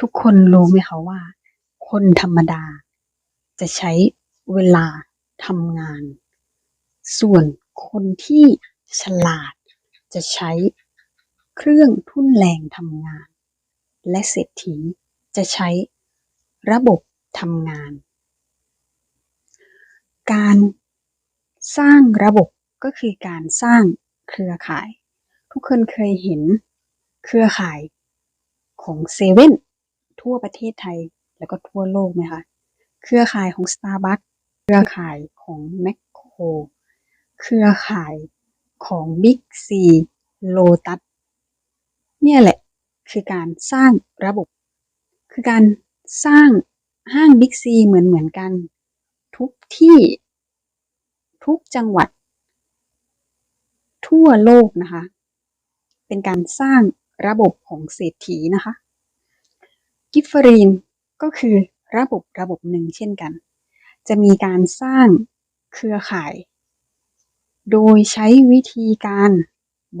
ทุกคนรู้ไหมคะว่า คนธรรมดา จะใช้เวลาทำงาน ส่วนคนที่ฉลาด จะใช้เครื่องทุ่นแรงทำงาน และเศรษฐีจะใช้ระบบทำงาน การสร้างระบบก็คือการสร้างเครือข่าย ทุกคนเคยเห็นเครือข่ายของเซเว่น ทั่วประเทศไทย แล้วก็ทั่วโลกไหมคะ เครือข่ายของ Starbucks เครือข่ายของแมคโครเครือข่ายของบิ๊กซีโลตัสเนี่ยแหละคือการสร้างระบบ คือการสร้างห้างบิ๊กซีเหมือนเหมือนกัน ทุกที่ทุกจังหวัด ทั่วโลกนะคะ เป็นการสร้างระบบของเศรษฐีนะคะ กิฟเฟอรีนก็คือระบบระบบหนึ่งเช่นกัน จะมีการสร้างเครือข่าย โดยใช้วิธีการ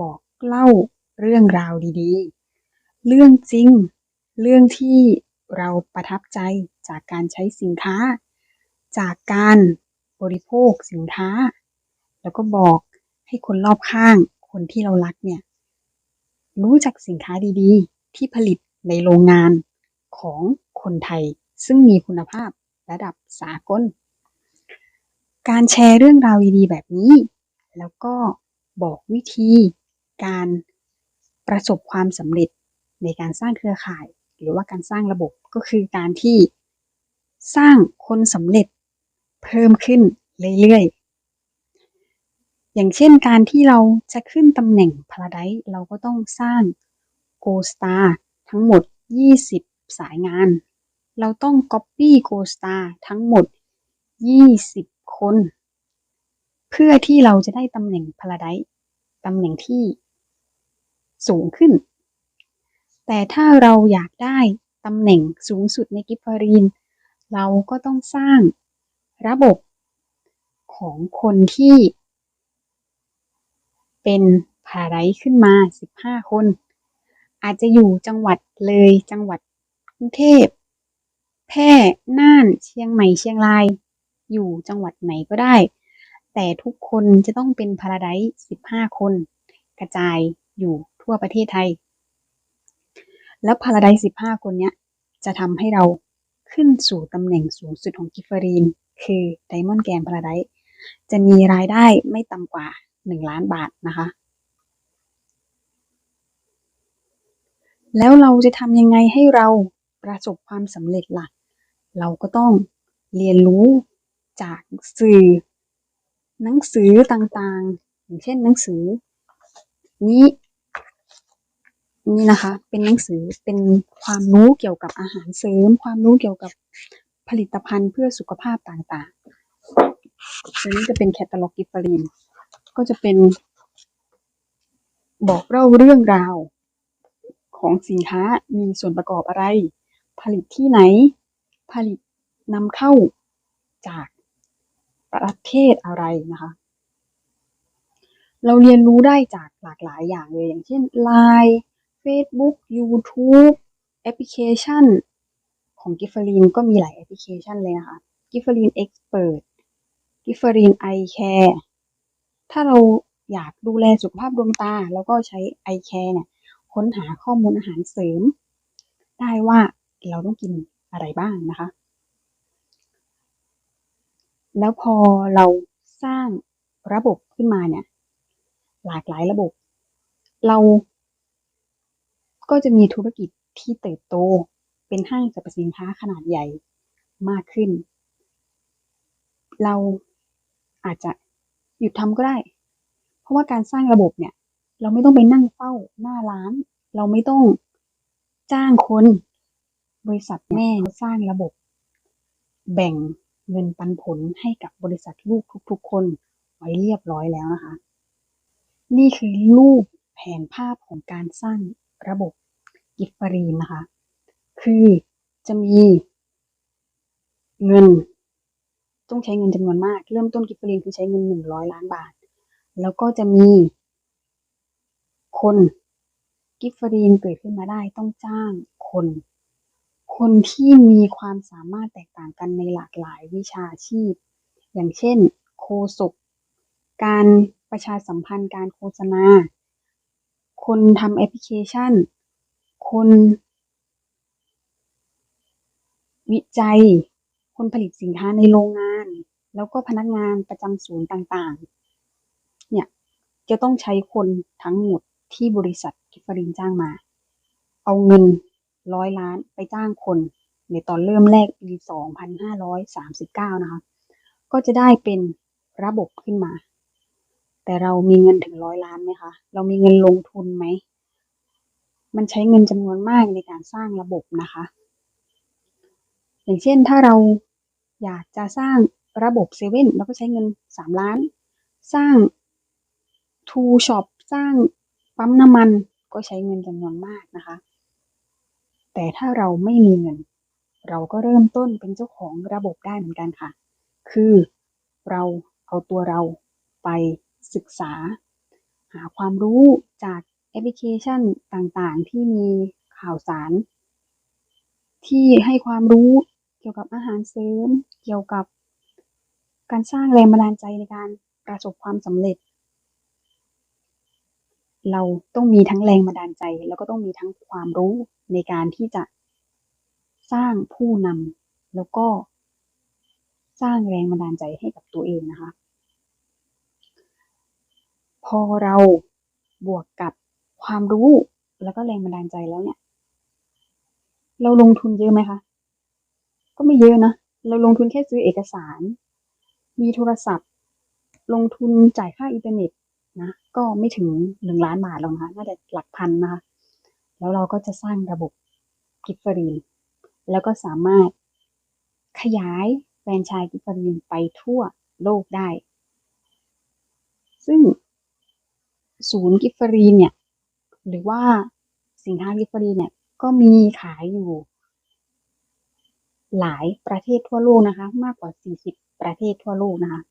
บอกเล่าเรื่องราวดีๆ เรื่องจริง เรื่องที่เราประทับใจจากการใช้สินค้า จากการบริโภคสินค้า แล้วก็บอกให้คนรอบข้าง คนที่เรารักเนี่ย รู้จักสินค้าดีๆ ที่ผลิตในโรงงาน ของคนไทย ซึ่งมีคุณภาพระดับสากล การแชร์เรื่องราวดีๆแบบนี้ แล้วก็บอกวิธีการประสบความสำเร็จในการสร้างเครือข่าย หรือว่าการสร้างระบบก็คือการที่สร้างคนสำเร็จเพิ่มขึ้นเรื่อยๆ อย่างเช่นการที่เราจะขึ้นตำแหน่ง Paradise เราก็ต้องสร้าง Gold Star ทั้งหมด 20 สายงาน เราต้อง Copy Go Star ทั้งหมด 20 คน เพื่อที่เราจะได้ตำแหน่ง Paradise ตำแหน่งที่สูงขึ้น แต่ถ้าเราอยากได้ตำแหน่งสูงสุดในกิฟฟารีน เราก็ต้องสร้างระบบของคนที่เป็น Paradise ขึ้นมา 15 คน อาจจะอยู่จังหวัดเลยจังหวัด รุงเทพ แพร่ น่าน เชียงใหม่ เชียงราย อยู่จังหวัดไหนก็ได้ แต่ทุกคนจะต้องเป็น Paradise 15คน กระจายอยู่ทั่วประเทศไทย แล้ว Paradise 15คนเนี้ย จะทำให้เราขึ้นสู่ตำแหน่งสูงสุดของกิฟเฟอรีน คือ Diamond Grand Paradise จะมีรายได้ไม่ต่ำกว่า 1 ล้านบาทนะคะ แล้วเราจะทำยังไงให้เรา ประสบความสำเร็จล่ะ เราก็ต้องเรียนรู้จากสื่อ หนังสือต่างๆ อย่างเช่นหนังสือ นี้นี่นะคะ เป็นหนังสือเป็นความรู้เกี่ยวกับอาหารเสริม ความรู้เกี่ยวกับผลิตภัณฑ์เพื่อสุขภาพต่างๆตัวนี้จะเป็นแคตตาล็อกกิฟฟรีนก็จะเป็น บอกเล่าเรื่องราวของสินค้ามีส่วนประกอบอะไร ผลิตที่ไหน ผลิตนำเข้าจากประเทศอะไรนะคะ เราเรียนรู้ได้จากหลากหลายอย่างเลย อย่างเช่น LINE เฟซบุ๊กยูทูบแอปพลิเคชัน ของกิฟเฟอรีนก็มีหลายแอปพลิเคชันเลยนะคะกิฟเฟอรีนเอ็กซ์เพิร์กิฟเฟอรีนไอแคร์ถ้าเราอยากดูแลสุขภาพดวงตาเราก็ใช้ไอแคร์เนี่ยค้นหาข้อมูลอาหารเสริม ได้ว่า เราต้องกินอะไรบ้างนะคะ แล้วพอเราสร้างระบบขึ้นมาเนี่ย หลากหลายระบบ เราก็จะมีธุรกิจที่เติบโตเป็นห้างสรรพสินค้าขนาดใหญ่มากขึ้น เราอาจจะหยุดทำก็ได้ เพราะว่าการสร้างระบบเนี่ย เราไม่ต้องไปนั่งเฝ้าหน้าร้าน เราไม่ต้องจ้างคน บริษัทแม่สร้างระบบ แบ่งเงินปันผลให้กับบริษัทลูกทุกๆ คนไว้เรียบร้อยแล้วนะคะ นี่คือรูปแผนภาพของการสร้างระบบกิฟฟรีนนะคะ คือจะมีเงิน ต้องใช้เงินจำนวนมาก เริ่มต้นกิฟฟรีนคือใช้เงินหนึ่งร้อยล้านบาท แล้วก็จะมีคนกิฟฟรีนเกิดขึ้นมาได้ต้องจ้างคน คนที่มีความสามารถแตกต่างกันในหลากหลายวิชาชีพ อย่างเช่นโฆษกการประชาสัมพันธ์การโฆษณา คนทำแอปพลิเคชัน คนวิจัย คนผลิตสินค้าในโรงงาน แล้วก็พนักงานประจำศูนย์ต่างๆ เนี่ย จะต้องใช้คนทั้งหมดที่บริษัทกิฟฟรินจ้างมา เอาเงิน ร้อยล้านไปจ้างคน ในตอนเริ่มแรกปี 2539 นะคะ ก็จะได้เป็นระบบขึ้นมา แต่เรามีเงินถึงร้อยล้านไหมคะ เรามีเงินลงทุนไหม มันใช้เงินจำนวนมากในการสร้างระบบนะคะ อย่างเช่นถ้าเราอยากจะสร้างระบบเซเว่นเราก็ใช้เงินสามล้าน สร้างทูช็อปสร้างปั๊มน้ำมันก็ใช้เงินจำนวนมากนะคะ แต่ถ้าเราไม่มีเงิน เราก็เริ่มต้นเป็นเจ้าของระบบได้เหมือนกันค่ะ คือเราเอาตัวเราไปศึกษา หาความรู้จากแอปพลิเคชันต่างๆ ที่มีข่าวสาร ที่ให้ความรู้เกี่ยวกับอาหารเสริม เกี่ยวกับการสร้างแรงบันดาลใจในการประสบความสำเร็จ เราต้องมีทั้งแรงบันดาลใจ แล้วก็ต้องมีทั้งความรู้ ในการที่จะสร้างผู้นำแล้วก็สร้างแรงบันดาลใจให้กับตัวเองนะคะ พอเราบวกกับความรู้แล้วก็แรงบันดาลใจแล้วเนี่ย เราลงทุนเยอะไหมคะ ก็ไม่เยอะนะ เราลงทุนแค่ซื้อเอกสาร มีโทรศัพท์ ลงทุนจ่ายค่าอินเทอร์เน็ตนะ ก็ไม่ถึงหนึ่งล้านบาทหรอกนะคะ น่าจะหลักพันนะคะ แล้วเราก็จะสร้างระบบกิฟฟรีน แล้วก็สามารถขยายแฟรนไชส์กิฟฟรีนไปทั่วโลกได้ ซึ่งศูนย์กิฟฟรีนเนี่ย หรือว่าสินค้ากิฟฟรีนเนี่ย ก็มีขายอยู่ หลายประเทศทั่วโลกนะคะ มากกว่า 40 ประเทศทั่วโลกนะคะ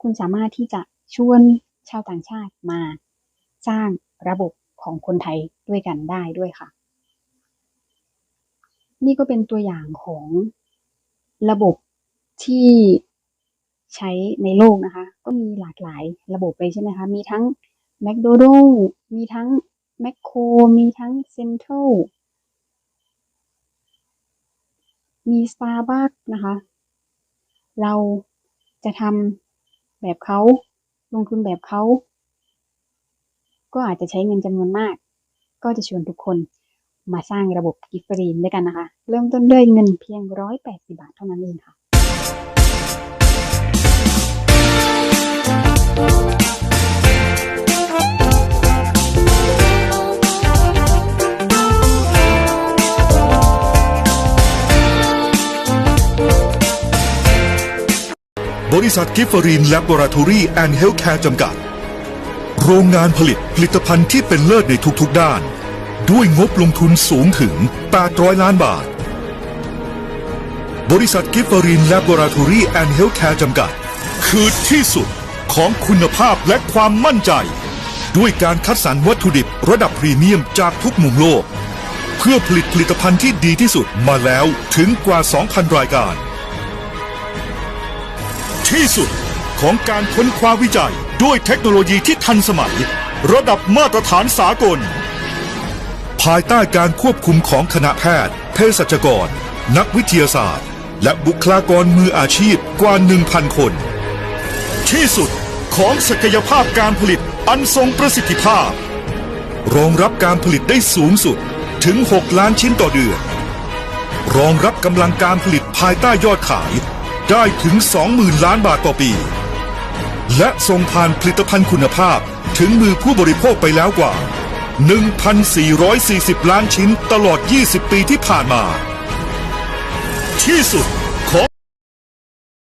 คุณสามารถที่จะชวนชาวต่างชาติมาสร้างระบบ ของคนไทยด้วยกันได้ด้วยค่ะ นี่ก็เป็นตัวอย่างของระบบที่ใช้ในโลกนะคะ ก็มีหลากหลายระบบเลยใช่ไหมคะ มีทั้ง McDonald มีทั้ง Macro มีทั้ง Central มี Starbucks นะคะ เราจะทำแบบเขาลงทุนแบบเขา ก็อาจจะใช้เงินจำนวนมาก ก็จะชวนทุกคนมาสร้างระบบกิฟฟรีนด้วยกันนะคะ เริ่มต้นด้วยเงินเพียง 180 บาทเท่านั้นเองค่ะบริษัทกิฟฟรีนแลบอราทอรี่แอนด์เฮลท์แคร์จำกัด โรงงานผลิตผลิตภัณฑ์ที่เป็นเลิศในทุกๆด้าน ด้วยงบลงทุนสูงถึง 800 ล้านบาท บริษัทกิฟฟรีนแลบอราทอรี่แอนด์เฮลท์แคร์จำกัด คือที่สุดของคุณภาพและความมั่นใจ ด้วยการคัดสรรวัตถุดิบระดับพรีเมียมจากทุกมุมโลก เพื่อผลิตผลิตภัณฑ์ที่ดีที่สุดมาแล้วถึงกว่า 2,000 รายการ ที่สุดของการค้นคว้าวิจัย ด้วยเทคโนโลยีที่ทันสมัย ระดับมาตรฐานสากล ภายใต้การควบคุมของคณะแพทย์ เภสัชกร นักวิทยาศาสตร์ และบุคลากรมืออาชีพกว่า 1,000 คน ที่สุดของศักยภาพการผลิตอันทรงประสิทธิภาพ รองรับการผลิตได้สูงสุดถึง 6 ล้านชิ้นต่อเดือน รองรับกำลังการผลิตภายใต้ยอดขายได้ถึง 20,000 ล้านบาทต่อปี และส่งผ่านผลิตภัณฑ์คุณภาพถึงมือผู้บริโภคไปแล้วกว่า 1,440 ล้านชิ้นตลอด 20 ปีที่ผ่านมา ที่สุด